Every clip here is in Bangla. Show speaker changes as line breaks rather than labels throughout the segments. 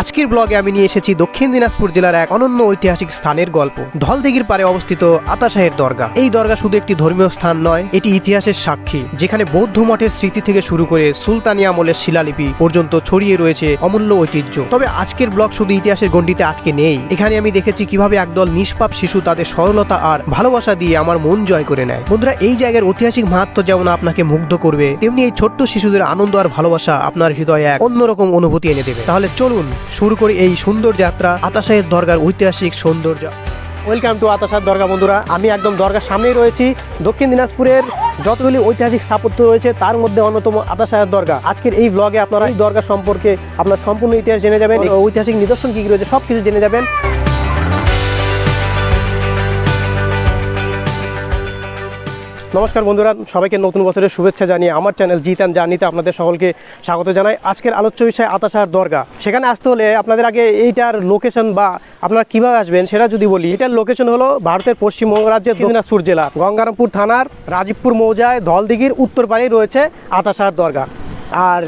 আজকের ব্লগে আমি নিয়ে এসেছি দক্ষিণ দিনাজপুর জেলার এক অনন্য ঐতিহাসিক স্থানের গল্প। ধলদিঘির পারে অবস্থিত আতাশাহের দরগা। এই দরগা শুধু একটি ধর্মীয় স্থান নয়, এটি ইতিহাসের সাক্ষী, যেখানে বৌদ্ধ মঠের স্মৃতি থেকে শুরু করে সুলতানি আমলের শিলালিপি পর্যন্ত ছড়িয়ে রয়েছে অমূল্য ঐতিহ্য। তবে আজকের ব্লগ শুধু ইতিহাসের গণ্ডিতে আটকে নেই। এখানে আমি দেখেছি কীভাবে একদল নিষ্পাপ শিশু তাদের সরলতা আর ভালোবাসা দিয়ে আমার মন জয় করে নেয়। বন্ধুরা, এই জায়গার ঐতিহাসিক মাহাত্ম যেমন আপনাকে মুগ্ধ করবে, তেমনি এই ছোট্ট শিশুদের আনন্দ আর ভালোবাসা আপনার হৃদয়ে এক অন্যরকম অনুভূতি এনে দেবে। তাহলে চলুন শুরু করি এই সুন্দর যাত্রা আতাশাহের দরগার ঐতিহাসিক সৌন্দর্য। ওয়েলকাম টু আতাশার দরগা বন্ধুরা। আমি একদম দরগার সামনেই রয়েছি। দক্ষিণ দিনাজপুরের যতগুলি ঐতিহাসিক স্থাপত্য রয়েছে তার মধ্যে অন্যতম আতাশাহের দরগা। আজকের এই ব্লগে আপনারা এই দরগা সম্পর্কে আপনার সম্পূর্ণ ইতিহাস জেনে যাবেন ঐতিহাসিক নিদর্শন কী কী রয়েছে সব কিছু জেনে যাবেন। নমস্কার বন্ধুরা, সবাইকে নতুন বছরের শুভেচ্ছা জানিয়ে আমার চ্যানেল জিতান জার্নিতে আপনাদের সকলকে স্বাগত জানাই। আজকের আলোচ্য বিষয় আতাশার দরগা। সেখানে আসতে হলে আপনাদের আগে এইটার লোকেশন বা আপনারা কীভাবে আসবেন সেটা যদি বলি। এটার লোকেশন হলো ভারতের পশ্চিমবঙ্গ রাজ্যের দিনাজপুর জেলা। গঙ্গারামপুর থানার রাজীবপুর মৌজায় ধলদিঘির উত্তর পাড়েই রয়েছে আতাশার দরগা। আর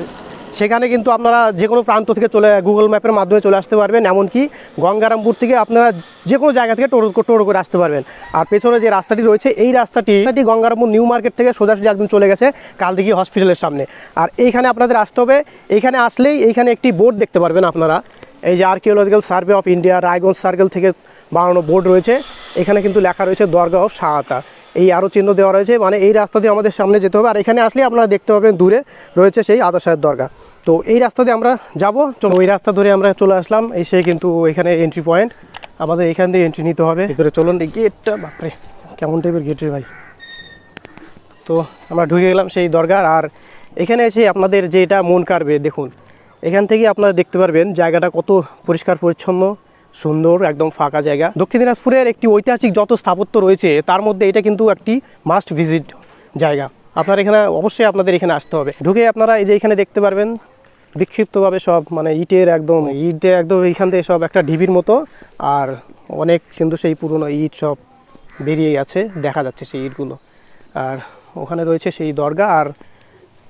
সেখানে কিন্তু আপনারা যে কোনো প্রান্ত থেকে চলে গুগল ম্যাপের মাধ্যমে চলে আসতে পারবেন, এমনকি গঙ্গারামপুর থেকে আপনারা যে কোনো জায়গা থেকে টোটো টোটো করে আসতে পারবেন। আর পেছনে যে রাস্তাটি রয়েছে, এই রাস্তাটি গঙ্গারামপুর নিউ মার্কেট থেকে সোজাসুজি একদম চলে গেছে কালদিঘি হসপিটালের সামনে। আর এইখানে আপনাদের আসতে হবে। এইখানে আসলেই এইখানে একটি বোর্ড দেখতে পারবেন আপনারা। এই যে archaeological survey of India Raiganj circle থেকে বানানো বোর্ড রয়েছে। এখানে কিন্তু লেখা রয়েছে দরগা অফ শাহাতা এই আরও চিহ্ন দেওয়া রয়েছে মানে এই রাস্তা দিয়ে আমাদের সামনে যেতে হবে। আর এখানে আসলে আপনারা দেখতে পাবেন দূরে রয়েছে সেই আদাসাহের দরগা। তো এই রাস্তা দিয়ে আমরা যাব। ওই রাস্তা ধরে আমরা চলে আসলাম, এসে কিন্তু এখানে এন্ট্রি পয়েন্ট আমাদের এখান দিয়ে এন্ট্রি নিতে হবে। ভিতরে চলুন এই গেটটা বাপরে, কেমন টাইপের গেট রে ভাই। তো আমরা ঢুকে গেলাম সেই দরগা আর এখানে এসে আপনাদের যে এটা মন কাড়বে, দেখুন। এখান থেকে আপনারা দেখতে পারবেন জায়গাটা কত পরিষ্কার পরিচ্ছন্ন। সুন্দর, একদম ফাঁকা জায়গা। দক্ষিণ দিনাজপুরের একটি ঐতিহাসিক যত স্থাপত্য রয়েছে, তার মধ্যে এটা কিন্তু একটি মাস্ট ভিজিট জায়গা। আপনার এখানে অবশ্যই আপনাদের এখানে আসতে হবে। ঢুকে আপনারা এই যে এখানে দেখতে পারবেন, বিক্ষিপ্তভাবে সব মানে ইটের একদম, ইটে একদম এইখান থেকে সব একটা ঢিবির মতো, আর অনেক কিন্তু সেই পুরনো ইট সব বেরিয়ে আছে দেখা যাচ্ছে সেই ইটগুলো। আর ওখানে রয়েছে সেই দরগা, আর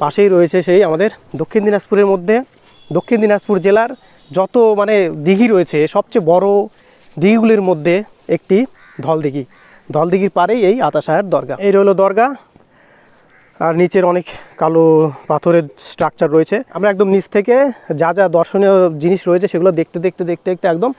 পাশেই রয়েছে সেই আমাদের দক্ষিণ দিনাজপুরের মধ্যে দক্ষিণ দিনাজপুর জেলার যত মানে দিঘি রয়েছে, সবচেয়ে বড় দিঘিগুলির মধ্যে একটি ধলদিঘি। ধলদিঘির পারেই এই আতাশাহের দরগা। এই রইল দরগা। আর নিচের অনেক কালো পাথরের স্ট্রাকচার রয়েছে। আমরা একদম নিচ থেকে যা যা দর্শনীয় জিনিস রয়েছে, সেগুলো দেখতে দেখতে দেখতে দেখতে একদম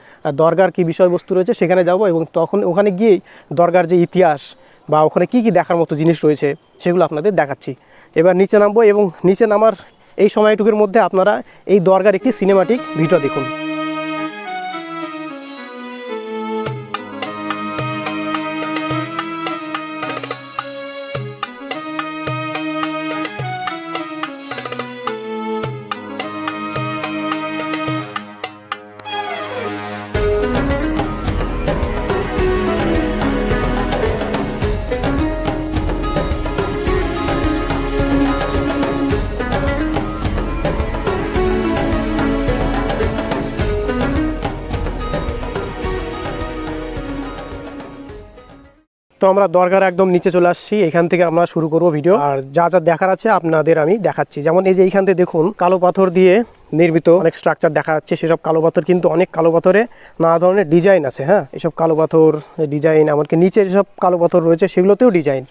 দরগার কি বিষয়বস্তু রয়েছে সেখানে যাব এবং তখন ওখানে গিয়েই দরগার যে ইতিহাস বা ওখানে কি কি দেখার মতো জিনিস রয়েছে সেগুলো আপনাদের দেখাচ্ছি। এবার নিচে নামবো এবং নিচে নামার এই সময়টুকুর মধ্যে আপনারা এই দরগার একটি সিনেমাটিক ভিডিও দেখুন। আমরা দরগার একদম নিচে চলে আসছি, এখান থেকে আমরা শুরু করব ভিডিও আর যা যা দেখার আছে আপনাদের আমি দেখাচ্ছি। যেমন এই যে এইখান থেকে দেখুন, কালো পাথর দিয়ে নির্মিত অনেক স্ট্রাকচার দেখা যাচ্ছে। সেসব কালো পাথর কিন্তু অনেক কালো পাথরে নানা ধরনের ডিজাইন আছে হ্যাঁ? এসব কালো পাথর ডিজাইন এমনকি নিচে যেসব কালো পাথর রয়েছে, সেগুলোতেও ডিজাইন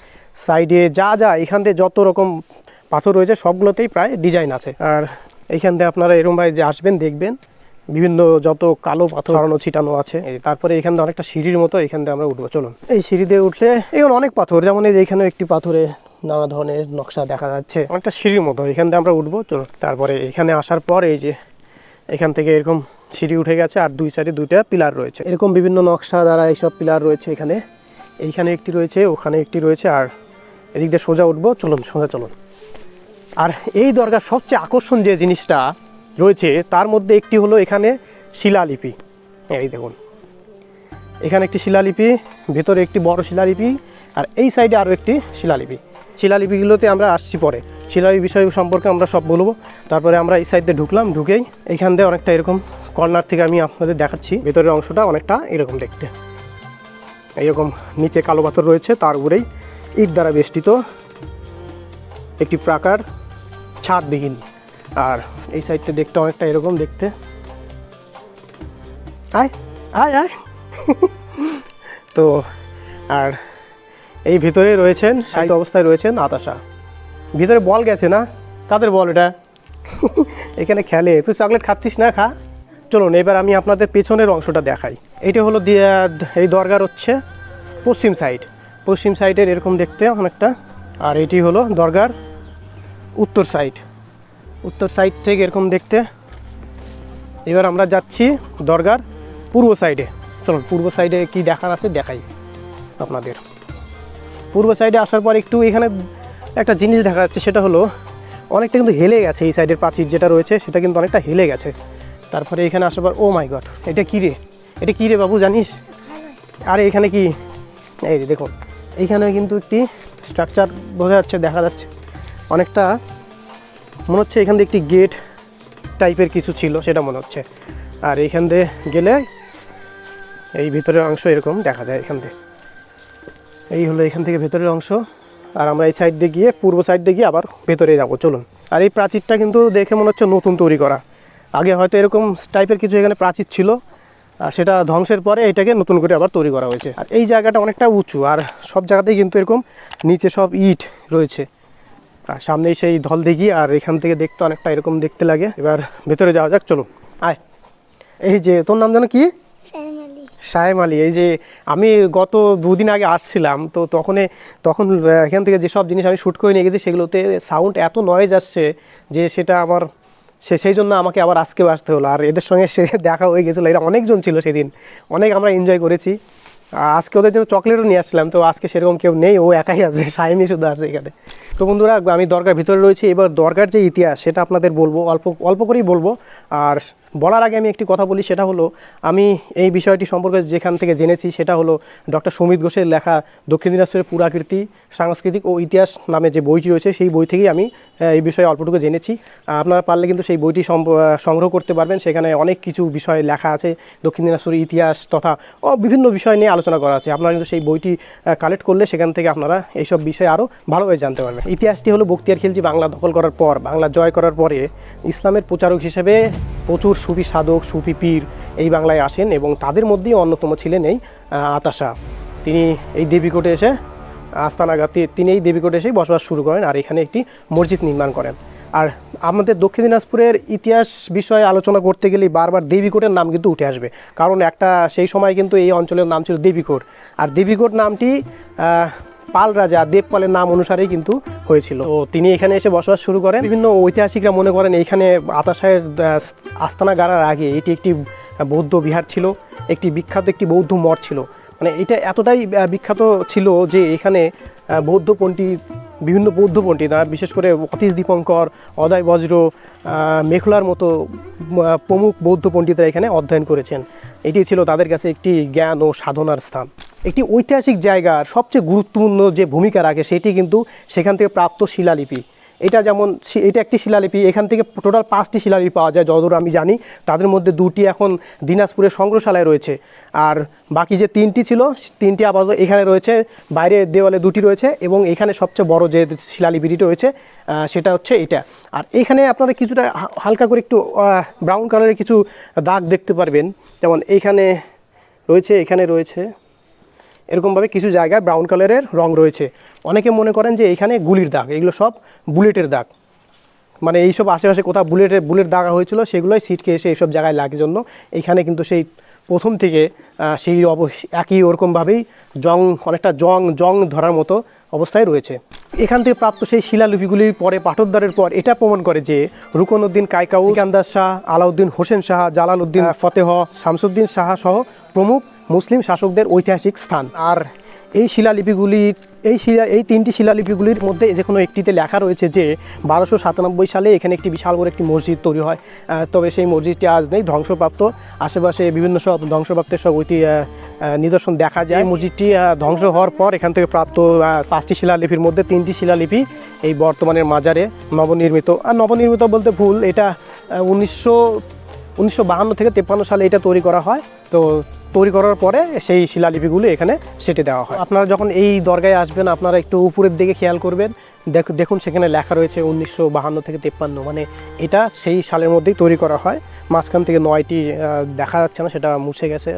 সাইডে যা যা, এখান থেকে যত রকম পাথর রয়েছে, সবগুলোতেই প্রায় ডিজাইন আছে। আর এইখান থেকে আপনারা এরম ভাই যে আসবেন, দেখবেন। বিভিন্ন যত কালো পাথর ছড়ানো ছিটানো আছে এই তারপরে এখান থেকে অনেকটা সিঁড়ির মতো এখান থেকে আমরা উঠবো। চলুন। এই সিঁড়ি দিয়ে উঠলে এখানে অনেক পাথর যেমন এই এখানে একটি পাথরে নানা ধরনের নকশা দেখা যাচ্ছে। অনেকটা সিঁড়ির মতো এখান থেকে আমরা উঠবো। চলুন তারপরে এখানে আসার পর এই যে এখান থেকে এরকম সিঁড়ি উঠে গেছে আর দুই সাইডে দুইটা পিলার রয়েছে। এরকম বিভিন্ন নকশা দ্বারা এইসব পিলার রয়েছে এখানে। এইখানে একটি রয়েছে ওখানে একটি রয়েছে আর এদিক দিয়ে সোজা উঠবো। চলুন সোজা চলুন। আর এই দরগার সবচেয়ে আকর্ষণ যে জিনিসটা রয়েছে। তার মধ্যে একটি হলো এখানে শিলালিপি। এই দেখুন। এখানে একটি শিলালিপি, ভেতরে একটি বড় শিলালিপি, আর এই সাইডে আরও একটি শিলালিপি। শিলালিপিগুলোতে আমরা আসছি পরে। শিলালিপি বিষয় সম্পর্কে আমরা সব বলব। তারপরে আমরা এই সাইডে ঢুকলাম, ঢুকেই এইখান দিয়ে অনেকটা এরকম কর্নার থেকে আমি আপনাদের দেখাচ্ছি। ভেতরের অংশটা অনেকটা এরকম দেখতে। এইরকম নিচে কালো পাথর রয়েছে, তার উপরেই ইট দ্বারা বেষ্টিত একটি প্রাকার ছাদবিহীন আর এই সাইডটা দেখতে অনেকটা এরকম দেখতে। আয় আয় আয়। তো আর এই ভিতরে রয়েছেন সাহিত্য অবস্থায় রয়েছেন আতাশা। ভিতরে বল গেছে না? কাদের বল এটা? এখানে খেলে। তুই চকলেট খাচ্ছিস না? খা। চলুন এবার আমি আপনাদের পেছনের অংশটা দেখাই। এটা হলো দিয়া- এই দরগার হচ্ছে পশ্চিম সাইড পশ্চিম সাইডের এরকম দেখতে অনেকটা। আর এটি হলো দরগার উত্তর সাইড উত্তর সাইড থেকে এরকম দেখতে। এবার আমরা যাচ্ছি দরগার পূর্ব সাইডে। চলুন, পূর্ব সাইডে কি দেখার আছে দেখাই আপনাদের। পূর্ব সাইডে আসার পর একটু এখানে একটা জিনিস দেখা যাচ্ছে, সেটা হলো অনেকটা কিন্তু হেলে গেছে এই সাইডের প্রাচীর যেটা রয়েছে, সেটা কিন্তু অনেকটা হেলে গেছে। তারপরে এখানে আসার পর ও মাই গড এটা কী রে? এটা কী রে বাবু, জানিস? আরে এখানে কি? এই দেখুন এইখানে কিন্তু একটি স্ট্রাকচার বোঝা যাচ্ছে, দেখা যাচ্ছে। অনেকটা মনে হচ্ছে এখান দিয়ে একটি গেট টাইপের কিছু ছিল, সেটা মনে হচ্ছে। আর এইখান দিয়ে গেলে এই ভিতরের অংশ এরকম দেখা যায় এখান দিয়ে। এই হলো এখান থেকে ভেতরের অংশ। আর আমরা এই সাইড দিয়ে গিয়ে পূর্ব সাইড দিয়ে গিয়ে আবার ভেতরে যাব, চলুন। আর এই প্রাচীরটা কিন্তু দেখে মনে হচ্ছে নতুন তৈরি করা। আগে হয়তো এরকম টাইপের কিছু এখানে প্রাচীর ছিল, আর সেটা ধ্বংসের পরে এটাকে নতুন করে আবার তৈরি করা হয়েছে। আর এই জায়গাটা অনেকটা উঁচু, আর সব জায়গাতেই কিন্তু এরকম নিচে সব ইট রয়েছে। সামনেই সেই ধল দিঘি আর এখান থেকে দেখতে অনেকটা এরকম দেখতে লাগে। এবার ভেতরে যাওয়া যাক চলো আয়। এই যে তোর নাম যেন কি? সাহেম আলী এই যে আমি গত দুদিন আগে আসছিলাম তো তখন তখন এখান থেকে যেসব জিনিস আমি শ্যুট করে নিয়ে গেছি সেগুলোতে সাউন্ড এত নয়েজ আসছে যে সেটা আমার সে সেই জন্য আমাকে আবার আজকেও আসতে হলো। আর এদের সঙ্গে সে দেখা হয়ে গেছিল। এরা অনেকজন ছিল সেদিন। অনেক আমরা এনজয় করেছি। আর আজকে ওদের জন্য চকলেটও নিয়ে আসলাম তো আজকে সেরকম কেউ নেই, ও একাই আছে, সাইমি শুধু আছে এখানে। তো বন্ধুরা, আমি দরকার ভিতরে রয়েছি, এবার দরকার যে ইতিহাস, সেটা আপনাদের বলব, অল্প অল্প করেই বলব, আর বলার আগে আমি একটি কথা বলি, সেটা হলো আমি এই বিষয়টি সম্পর্কে যেখান থেকে জেনেছি সেটা হলো ডক্টর সুমিত ঘোষের লেখা দক্ষিণ দিনাজপুরের পুরাকীর্তি সাংস্কৃতিক ও ইতিহাস নামে যে বইটি রয়েছে, সেই বই থেকেই আমি এই বিষয়ে অল্পটুকু জেনেছি। আপনারা পারলে কিন্তু সেই বইটি সংগ্রহ করতে পারবেন। সেখানে অনেক কিছু বিষয় লেখা আছে, দক্ষিণ দিনাজপুরের ইতিহাস তথা, ও বিভিন্ন বিষয় নিয়ে আলোচনা করা আছে। আপনারা কিন্তু সেই বইটি কালেক্ট করলে সেখান থেকে আপনারা এইসব বিষয়ে আরও ভালোভাবে জানতে পারবেন। ইতিহাসটি হলো বক্তিয়ার খিলজি বাংলা দখল করার পর, বাংলা জয় করার পরে ইসলামের প্রচারক হিসেবে প্রচুর সুফি সাধক, সুফি পীর এই বাংলায় আসেন এবং তাদের মধ্যেই অন্যতম ছিলেন এই আতাশা। তিনি এই দেবীকোটে এসে আস্তানাগাতে তিনি এই দেবীকোটে এসেই বসবাস শুরু করেন আর এখানে একটি মসজিদ নির্মাণ করেন। আর আমাদের দক্ষিণ দিনাজপুরের ইতিহাস বিষয়ে আলোচনা করতে গেলেই বারবার দেবীকোটের নাম কিন্তু উঠে আসবে। কারণ একটা সেই সময় কিন্তু এই অঞ্চলের নাম ছিল দেবীকোট। আর দেবীকোট নামটি পাল রাজা দেবপালের নাম অনুসারেই কিন্তু হয়েছিল। তো তিনি এখানে এসে বসবাস শুরু করেন। বিভিন্ন ঐতিহাসিকরা মনে করেন এইখানে আতাশায়ের আস্তানা গাড়ার আগে এটি একটি বৌদ্ধ বিহার ছিল। একটি বিখ্যাত একটি বৌদ্ধ মঠ ছিল। মানে এটা এতটাই বিখ্যাত ছিল যে এখানে বৌদ্ধ পণ্ডিত বিভিন্ন বৌদ্ধ পণ্ডিতরা বিশেষ করে অতীশ দীপঙ্কর, অদয় বজ্র মেখলার মতো প্রমুখ বৌদ্ধ পণ্ডিতরা এখানে অধ্যয়ন করেছেন। এটি ছিল তাদের কাছে একটি জ্ঞান ও সাধনার স্থান। একটি ঐতিহাসিক জায়গার সবচেয়ে গুরুত্বপূর্ণ যে ভূমিকা রাখে সেটি কিন্তু সেখান থেকে প্রাপ্ত শিলালিপি। এটা যেমন এটা একটি শিলালিপি, এখান থেকে টোটাল পাঁচটি শিলালিপি পাওয়া যায়, যতদূর আমি জানি। তাদের মধ্যে দুটি এখন দিনাজপুরের সংগ্রহশালায় রয়েছে। আর বাকি যে তিনটি ছিল, তিনটি আপাতত এখানে রয়েছে বাইরে দেওয়ালে দুটি রয়েছে এবং এখানে সবচেয়ে বড় যে শিলালিপিটি রয়েছে সেটা হচ্ছে এটা। আর এখানে আপনারা কিছুটা হালকা করে একটু ব্রাউন কালারের কিছু দাগ দেখতে পারবেন। যেমন এইখানে রয়েছে, এখানে রয়েছে এরকমভাবে কিছু জায়গায় ব্রাউন কালারের রং রয়েছে। অনেকে মনে করেন যে এখানে গুলির দাগ এগুলো সব বুলেটের দাগ। মানে এইসব আশেপাশে কোথাও বুলেটের বুলেট দাগা হয়েছিল সেগুলোই সিটকে এসে এইসব জায়গায় লাগে জন্য। এখানে কিন্তু সেই প্রথম থেকে সেই অব একই ওরকমভাবেই জং অনেকটা জং জং ধরার মতো অবস্থায় রয়েছে। এখান থেকে প্রাপ্ত সেই শিলালিপিগুলির পরে পাঠোদ্ধারের পর এটা প্রমাণ করে যে রুকনউদ্দিন কাইকাউ সিকান্দার শাহ আলাউদ্দিন হোসেন শাহ জালালউদ্দিন ফতেহ শামসুদ্দিন শাহ সহ প্রমুখ মুসলিম শাসকদের ঐতিহাসিক স্থান। আর এই শিলালিপিগুলি, এই শিলা, এই তিনটি শিলালিপিগুলির মধ্যে যে কোনো একটিতে লেখা রয়েছে যে বারোশো সাতানব্বই সালে এখানে একটি বিশাল বড় একটি মসজিদ তৈরি হয়। তবে সেই মসজিদটি আজ নেই, ধ্বংসপ্রাপ্ত। আশেপাশে বিভিন্ন সব ধ্বংসপ্রাপ্তের সব ঐতি নিদর্শন দেখা যায়। মসজিদটি ধ্বংস হওয়ার পর এখান থেকে প্রাপ্ত পাঁচটি শিলালিপির মধ্যে তিনটি শিলালিপি এই বর্তমানের মাজারে নবনির্মিত। আর নবনির্মিত বলতে ভুল, এটা উনিশশো উনিশশো থেকে তেপ্পান্ন সালে এটা তৈরি করা হয়। তো তৈরি করার পরে সেই শিলালিপিগুলো এখানে সেটে দেওয়া হয়। আপনারা যখন এই দরগায় আসবেন আপনারা একটু উপরের দিকে খেয়াল করবেন। দেখ- দেখুন সেখানে লেখা রয়েছে উনিশশো বাহান্ন থেকে তেপ্পান্ন। মানে এটা সেই সালের মধ্যেই তৈরি করা হয়। মাঝখান থেকে নয়টি দেখা যাচ্ছে না সেটা মুছে গেছে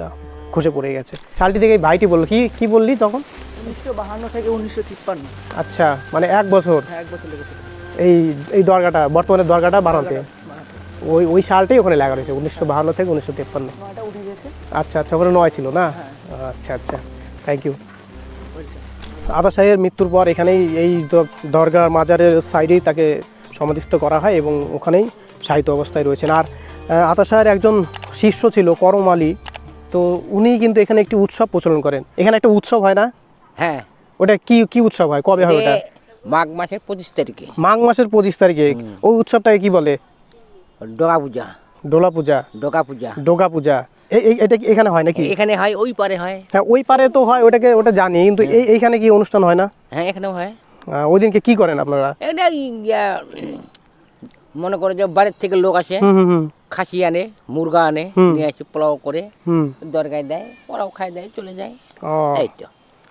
খসে পড়ে গেছে। সালটি থেকে ভাইটি বলল কি কি বললি তখন?
উনিশশো বাহান্ন থেকে উনিশশো তিপ্পান্ন।
আচ্ছা মানে এক বছর।
হ্যাঁ এক বছর
এই এই দরগাটা বর্তমানে দরগাটা বানাতে। ওই ওই সালটাই ওখানে লেখা রয়েছে উনিশশো বাহান্ন থেকে উনিশশো তেপ্পান্ন।
গেছে।
আচ্ছা আচ্ছা ওখানে নয় ছিল না? আচ্ছা আচ্ছা থ্যাংক ইউ আদা শাহের মৃত্যুর পর এখানেই এই দরগা মাজারের সাইডেই তাকে সমাধিস্থ করা হয় এবং ওখানেই সাহিত্য অবস্থায় রয়েছেন। আর আতা শাহের একজন শিষ্য ছিল করম আলী তো উনি কিন্তু এখানে একটি উৎসব প্রচলন করেন। এখানে একটা উৎসব হয় না?
হ্যাঁ।
ওটা কি কি উৎসব হয়? কবে হয় ওটা?
মাঘ মাসের পঁচিশ তারিখে।
মাঘ মাসের পঁচিশ তারিখে। ওই উৎসবটাকে কি বলে?
ডোকা পূজা
ডোলা পূজা
ডোকা পূজা
ডোগা পূজা এই এই- এটা কি এখানে হয় নাকি?
এখানে হয় ওই পারে হয়।
হ্যাঁ ওই পারে তো হয় ওটাকে ওটা জানি কিন্তু এই এইখানে কি অনুষ্ঠান হয় না?
হ্যাঁ এখানেও হয়।
আহ, ওই দিনকে কি করেন আপনারা?
ওই, ইয়া, মনে করো যে বাড়ির থেকে লোক আসে
হুম হুম হুম।
খাসি আনে মুরগা আনে
হুম।
নিয়ে আসে পোলাও করে
হুম।
দরগায় দেয় ওরাও খাই দেয় চলে যায়।
ও,
এই তো।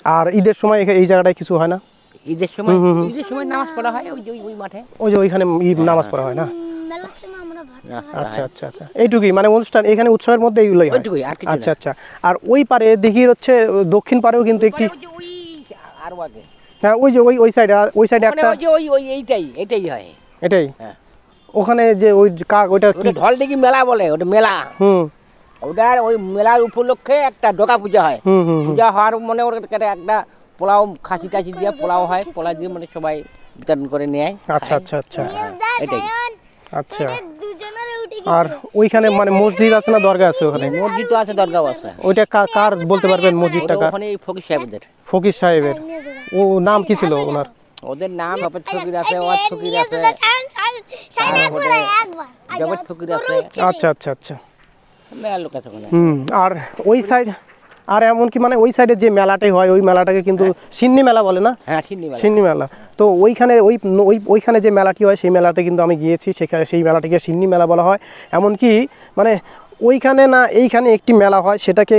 আর ঈদের সময় এখা- এই জায়গাটায় কিছু হয় না?
ঈদের সময়। ঈদের সময় নামাজ পড়া হয় ওই যে ওই- ওই মাঠে।
ওই যে ওইখানে ঈদ নামাজ পড়া হয় না?
মেলার সময় আমরা
পড়া
আচ্ছা আচ্ছা আচ্ছা এইটুকুই মানে অনুষ্ঠান এখানে উৎসবের মধ্যে এইগুলোই
ওইটুকুই আর
আচ্ছা আচ্ছা। আর ওই পারে দেখি হচ্ছে দক্ষিণ পারেও কিন্তু একটি
ওই যে ওই আরও আগে
হ্যাঁ ওই যে ওই ওই সাইডে ওই সাইডে
মানে
একটা
ওই ওই ওই এইটাই এটাই হয়।
এটাই?
হ্যাঁ।
ওখানে যে ওই কাক ওইটা কি?
ঢল দেখি মেলা বলে ওটা মেলা।
হুম।
ওটার ওই মেলার উপলক্ষে একটা ডোকা পূজা হয়।
হুম হুম হুম।
পূজা হওয়ার মনে ওর একটা পোলাও খাসি টাসি দিয়ে পোলাও হয় পোলাও দিয়ে মানে সবাই বিতরণ করে নেয়
আচ্ছা আচ্ছা আচ্ছা।
এটাই।
আচ্ছা। আর ওইখানে মানে মসজিদ আছে না দরগা আছে ওখানে?
মসজিদ তো আছে দরগাও আছে।
ওইটা কার বলতে পারবেন মসজিদটা কার?
ওখানে ফকির সাহেবদের।
ফকির সাহেবের। ও নাম কি ছিল ওনার?
ওদের নাম সফেদ ফকির আছে ওয়াজ ফকির আছে।
একবার একবার।
ফকির আছে।
আচ্ছা আচ্ছা আচ্ছা।
মেলা লোক আছে ওখানে
হুম আর ওই সাইড আর এমনকি মানে ওই সাইডে যে মেলাটাই হয় ওই মেলাটাকে কিন্তু সিন্নি মেলা বলে না?
হ্যাঁ সিন্নি মেলা।
সিন্নি মেলা। তো ওইখানে ওই ওই ওইখানে যে মেলাটি হয়, সেই মেলাতে কিন্তু আমি গিয়েছি। সেখানে সেই মেলাটিকে সিন্নি মেলা বলা হয়। এমনকি মানে ওইখানে না, এইখানে একটি মেলা হয়। সেটাকে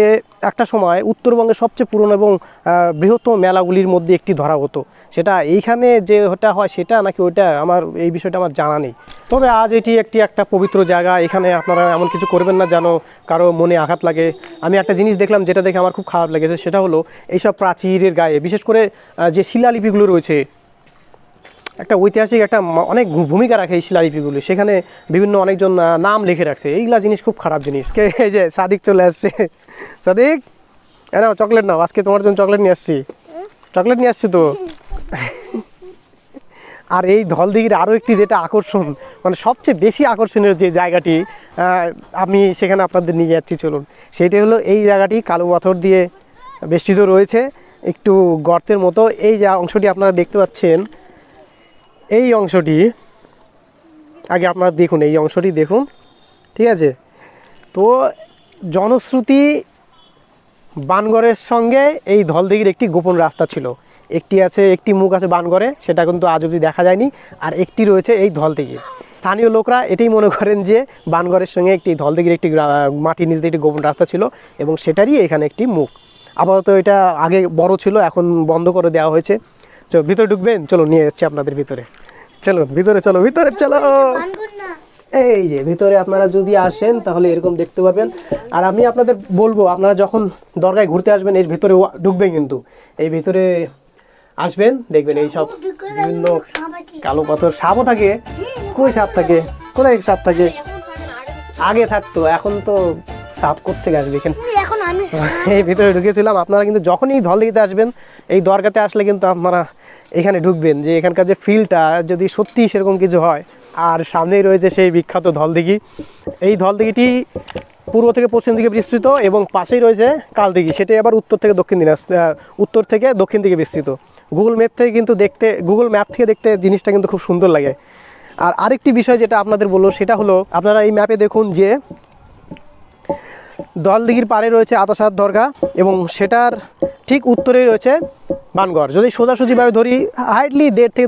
একটা সময় উত্তরবঙ্গের সবচেয়ে পুরনো এবং বৃহত্তম মেলাগুলির মধ্যে একটি ধরা হতো। সেটা এইখানে যে ওটা হয়, সেটা নাকি ওইটা আমার, এই বিষয়টা আমার জানা নেই। তবে আজ এটি একটি একটা পবিত্র জায়গা। এখানে আপনারা এমন কিছু করবেন না যেন কারও মনে আঘাত লাগে। আমি একটা জিনিস দেখলাম যেটা দেখে আমার খুব খারাপ লেগেছে, সেটা হলো এইসব প্রাচীরের গায়ে। বিশেষ করে যে শিলালিপিগুলো রয়েছে একটা ঐতিহাসিক একটা অনেক ভূমিকা রাখে এই শিলালিপিগুলি সেখানে বিভিন্ন অনেকজন নাম লিখে রাখছে। এইগুলা জিনিস খুব খারাপ জিনিস। কে এই যে সাদিক চলে আসছে। সাদিক নাও চকলেট নাও। আজকে তোমার জন্য চকলেট নিয়ে আসছি। চকলেট নিয়ে আসছি তো? আর এই ধলদিঘির আরও একটি যেটা আকর্ষণ মানে সবচেয়ে বেশি আকর্ষণীয় যে জায়গাটি আমি সেখানে আপনাদের নিয়ে যাচ্ছি, চলুন। সেটি হলো এই জায়গাটি কালো পাথর দিয়ে বেষ্টিত রয়েছে। একটু গর্তের মতো। এই যে অংশটি আপনারা দেখতে পাচ্ছেন এই অংশটি, আগে আপনারা দেখুন, এই অংশটি দেখুন, ঠিক আছে? তো জনশ্রুতি বানগড়ের সঙ্গে এই ধলদিঘির একটি গোপন রাস্তা ছিল। একটি আছে, একটি মুখ আছে বানগড়ে, সেটা কিন্তু আজ অবধি দেখা যায়নি, আর একটি রয়েছে এই ধলদিঘি। স্থানীয় লোকরা এটাই মনে করেন যে বানগড়ের সঙ্গে একটি ধলদিঘির একটি মাটির নিচ দিয়ে একটি গোপন রাস্তা ছিল, এবং সেটারই এখানে একটি মুখ। আপাতত এটা আগে বড় ছিল, এখন বন্ধ করে দেওয়া হয়েছে। চলো ভিতরে ঢুকবেন? চলো নিয়ে যাচ্ছি আপনাদের ভিতরে। চলো ভিতরে চলো ভিতরে চলো। এই যে ভিতরে আপনারা যদি আসেন তাহলে এরকম দেখতে পারবেন। আর আমি আপনাদের বলব আপনারা যখন দরগায় ঘুরতে আসবেন এর ভিতরে ঢুকবেন কিন্তু। এই ভিতরে আসবেন দেখবেন এই সব বিভিন্ন কালো পাথর সাপও থাকে। কই সাপ থাকে? কোথায় সাপ থাকে? আগে থাকতো এখন তো সাপ কোথেকে আসবে এখন? এই ভিতরে ঢুকেছিলাম। আপনারা কিন্তু যখনই ধল দিতে আসবেন এই দরগাতে আসলে কিন্তু আপনারা এখানে ঢুকবেন যে এখানকার যে ফিলটা যদি সত্যি সেরকম কিছু হয়। আর সামনেই রয়েছে সেই বিখ্যাত ধলদিঘি। এই ধলদিঘিটি পূর্ব থেকে পশ্চিম দিকে বিস্তৃত এবং পাশেই রয়েছে কালদিঘি। সেটাই আবার উত্তর থেকে দক্ষিণ দিনাজ উত্তর থেকে দক্ষিণ দিকে বিস্তৃত। গুগল ম্যাপ থেকে কিন্তু দেখতে গুগল ম্যাপ থেকে দেখতে জিনিসটা কিন্তু খুব সুন্দর লাগে। আর আরেকটি বিষয় যেটা আপনাদের বলল সেটা হলো, আপনারা এই ম্যাপে দেখুন যে দলদিঘির পাড়ে রয়েছে আতাসার দরগা এবং সেটার ঠিক উত্তরেই রয়েছে বানগড়। যদি সোজাসুজিভাবে ধরি, হাইটলি দেড় থেকে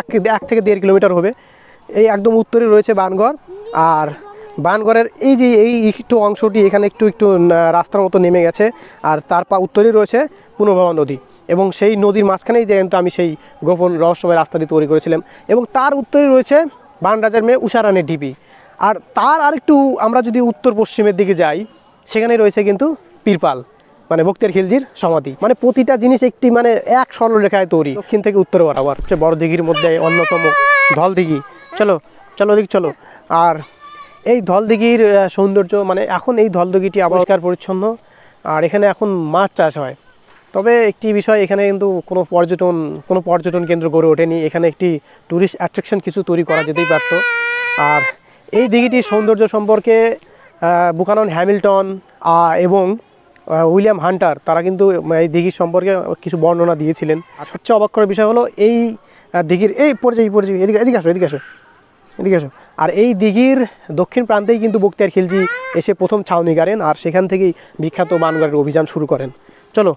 এক এক থেকে দেড় কিলোমিটার হবে। এই একদম উত্তরে রয়েছে বানগড়। আর বানগড়ের এই যে এই একটু অংশটি এখানে একটু একটু রাস্তার মতো নেমে গেছে। আর তার পা উত্তরেই রয়েছে পুনর্ভবা নদী
এবং সেই নদীর মাঝখানেই যে কিন্তু আমি সেই গোপন রহস্যময় রাস্তাটি তৈরি করেছিলাম এবং তার উত্তরে রয়েছে বানরাজার মেয়ে উষারানের ঢিপি আর তার আরেকটু আমরা যদি উত্তর পশ্চিমের দিকে যাই সেখানে রয়েছে কিন্তু পিরপাল মানে বক্তের খিলজির সমাধি। মানে প্রতিটা জিনিস একটি মানে এক সরলরেখায় তৈরি। দক্ষিণ থেকে উত্তর বরাবর। সবচেয়ে বড় দিঘির মধ্যে অন্যতম ধল দিঘি। চলো চলো দিক চলো। আর এই ধল দিঘির সৌন্দর্য মানে এখন এই ধল দিঘিটি আবিষ্কার পরিচ্ছন্ন। আর এখানে এখন মাছ চাষ হয়। তবে একটি বিষয়, এখানে কিন্তু কোনো পর্যটন কোনো পর্যটন কেন্দ্র গড়ে ওঠেনি। এখানে একটি ট্যুরিস্ট অ্যাট্রাকশন কিছু তৈরি করা যেতেই পারতো। আর এই দিঘিটির সৌন্দর্য সম্পর্কে বুকানন হ্যামিল্টন এবং উইলিয়াম হান্টার, তারা কিন্তু এই দিঘির সম্পর্কে কিছু বর্ণনা দিয়েছিলেন। আর সবচেয়ে অবাক করার বিষয় হলো এই দিঘির, এই পর্যায়ে এই পর্যায়ে, এদিকে এদিকে আসো এদিকে আসো এদিকে আসো। আর এই দিঘির দক্ষিণ প্রান্তেই কিন্তু বক্তিয়ার খিলজি এসে প্রথম ছাউনি গাড়েন আর সেখান থেকেই বিখ্যাত বানগড়ের অভিযান শুরু করেন। চলো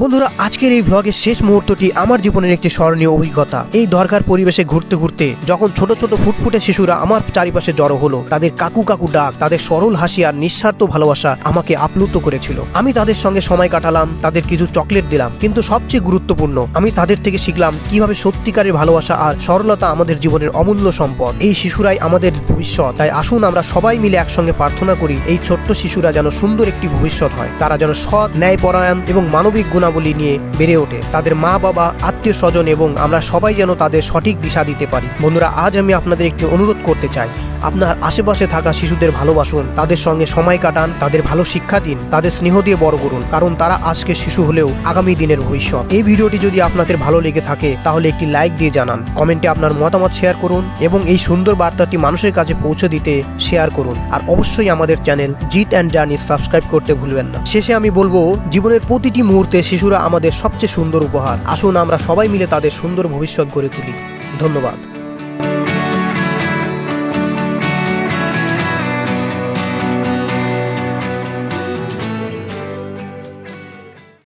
বন্ধুরা, আজকের এই ভ্লগের শেষ মুহূর্তটি আমার জীবনের একটি স্মরণীয় অভিজ্ঞতা। এই দরকার পরিবেশে ঘুরতে ঘুরতে, যখন ছোট ছোট ফুটফুটে শিশুরা আমার চারিপাশে জড়ো হলো, তাদের কাকু কাকু ডাক, তাদের সরল হাসি আর নিঃস্বার্থ ভালোবাসা আমাকে আপ্লুত করেছিল। আমি তাদের সঙ্গে সময় কাটালাম, তাদের কিছু চকলেট দিলাম, কিন্তু সবচেয়ে গুরুত্বপূর্ণ, আমি তাদের থেকে শিখলাম কীভাবে সত্যিকারের ভালোবাসা আর সরলতা আমাদের জীবনের অমূল্য সম্পদ। এই শিশুরাই আমাদের ভবিষ্যৎ, তাই আসুন আমরা সবাই মিলে একসঙ্গে প্রার্থনা করি, এই ছোট্ট শিশুরা যেন সুন্দর একটি ভবিষ্যৎ হয়, তারা যেন সৎ, ন্যায়পরায়ণ এবং মানবিক গুণাবলী নিয়ে বেড়ে ওঠে। তাদের মা, বাবা, আত্মীয় স্বজন এবং আমরা সবাই যেন তাদের সঠিক দিশা দিতে পারি। বন্ধুরা, আজ আমি আপনাদের একটি অনুরোধ করতে চাই। আপনার আশেপাশে থাকা শিশুদের ভালোবাসুন, তাদের সঙ্গে সময় কাটান, তাদের ভালো শিক্ষা দিন, তাদের স্নেহ দিয়ে বড় করুন, কারণ তারা আজকে শিশু হলেও আগামী দিনের ভবিষ্যৎ। এই ভিডিওটি যদি আপনাদের ভালো লেগে থাকে, তাহলে একটি লাইক দিয়ে জানান, কমেন্টে আপনার মতামত শেয়ার করুন এবং এই সুন্দর বার্তাটি মানুষের কাছে পৌঁছে দিতে শেয়ার করুন। আর অবশ্যই আমাদের চ্যানেল জিত অ্যান্ড জার্নি সাবস্ক্রাইব করতে ভুলবেন না। শেষে আমি বলব, জীবনের প্রতিটি মুহূর্তে শিশুরা আমাদের সবচেয়ে সুন্দর উপহার। আসুন আমরা সবাই মিলে তাদের সুন্দর ভবিষ্যৎ গড়ে তুলি। ধন্যবাদ।